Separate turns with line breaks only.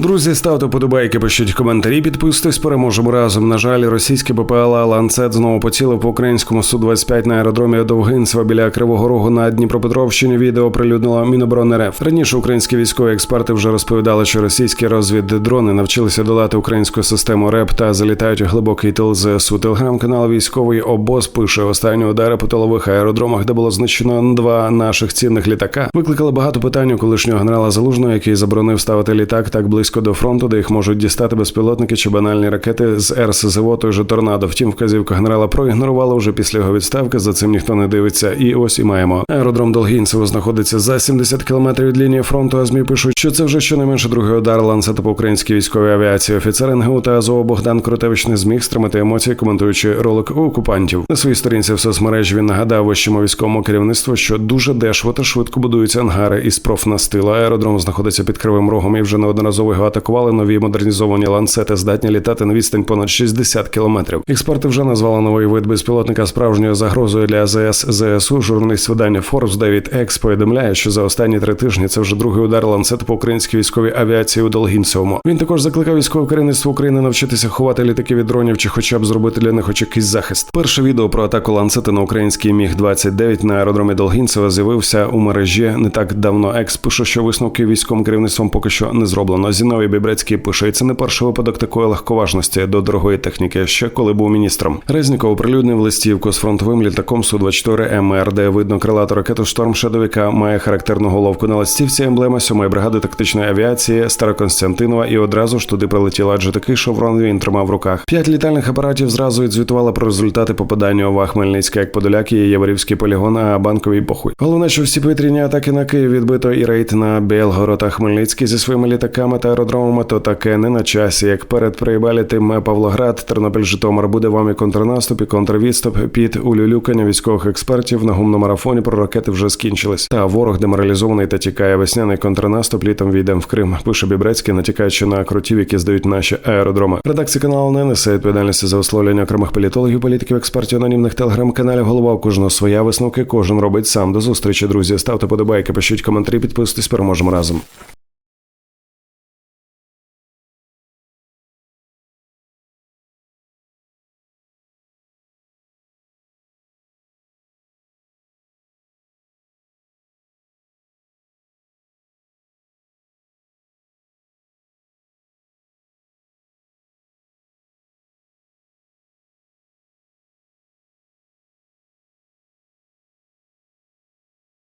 Друзі, ставте подобайки, пишіть коментарі, підписуйтесь, переможемо разом. На жаль, російське БПЛА Ланцет знову поцілив по українському су 25 на аеродромі Довгинцева біля Кривого Рогу на Дніпропетровщині. Відео оприлюднило Міноборони РФ. Раніше українські військові експерти вже розповідали, що російські розвіддрони навчилися долати українську систему РЕП та залітають у глибокий тил ЗСУ. Телеграм-канал військовий обоз пише останні удари по тилових аеродромах, де було знищено два наших цінних літака. Викликали багато питань у колишнього генерала Залужного, який заборонив ставити літак так близько до фронту, де їх можуть дістати безпілотники чи банальні ракети з РСЗВО той же торнадо. Втім, вказівку генерала проігнорували вже після його відставки. За цим ніхто не дивиться. І ось і маємо. Аеродром Долгінцево знаходиться за 70 кілометрів від лінії фронту. А змі пишуть, що це вже щонайменше другий удар ланцета по українській військовій авіації. Офіцер НГУ та АЗО Богдан Крутевич не зміг стримати емоції, коментуючи ролик у окупантів. На своїй сторінці в соцмережі він нагадав вищому військовому керівництву, що дуже дешево та швидко будуються ангари із профнастила. Аеродром знаходиться під кривим рогом і вже неодноразово атакували. Нові модернізовані ланцети здатні літати на відстань понад 60 кілометрів. Експерти вже назвали новий вид безпілотника справжньою загрозою для АЗС ЗСУ. Журналіст видання Forbes Девід Екс повідомляє, що за останні три тижні це вже другий удар ланцету по українській військовій авіації у Долгінцевому. Він також закликав військове керівництво України навчитися ховати літаки від дронів чи хоча б зробити для них хоч якийсь захист. Перше відео про атаку ланцети на український міг 29 на аеродромі Долгінцева з'явився у мережі не так давно. Екс пише, що висновки військовим керівництвом поки що не зроблено. Зіновій Бібрецький це не перший випадок такої легковажності до дорогої техніки, ще коли був міністром. Резніков оприлюднив листівку з фронтовим літаком су 24 МР, де видно крилату ракету Шторм яка має характерну головку. На листівці емблема 7-ї бригади тактичної авіації Староконстантинова, і одразу ж туди прилетіла, адже такий шоврон він тримав в руках. П'ять літальних апаратів зразу відзвітували про результати попадання ОВА Хмельницька, як Подоляк і Яворівський полігон, а банковий похуй. Головне, що всі повітряні атаки на Київ відбито і рейд на Білгород та Хмельницький зі своїми літаками та аеродромами, то таке не на часі. Як перед приїбалітиме Павлоград, Тернопіль, Житомир буде вам і контрнаступ, і контрвідступ під улюлюкання військових експертів на гумномарафоні про ракети вже скінчились. Та ворог деморалізований та тікає весняний контрнаступ. Літом війдемо в Крим. Пише Бібрецький, натякаючи на крутів, які здають наші аеродроми. Редакція каналу не несе відповідальності за висловлення окремих політологів, політиків, експертів, анонімних телеграм-каналів. Голова у кожного своя висновки. Кожен робить сам. До зустрічі, друзі. Ставте подобайки, пишіть коментарі, підписуйтесь. Переможемо разом.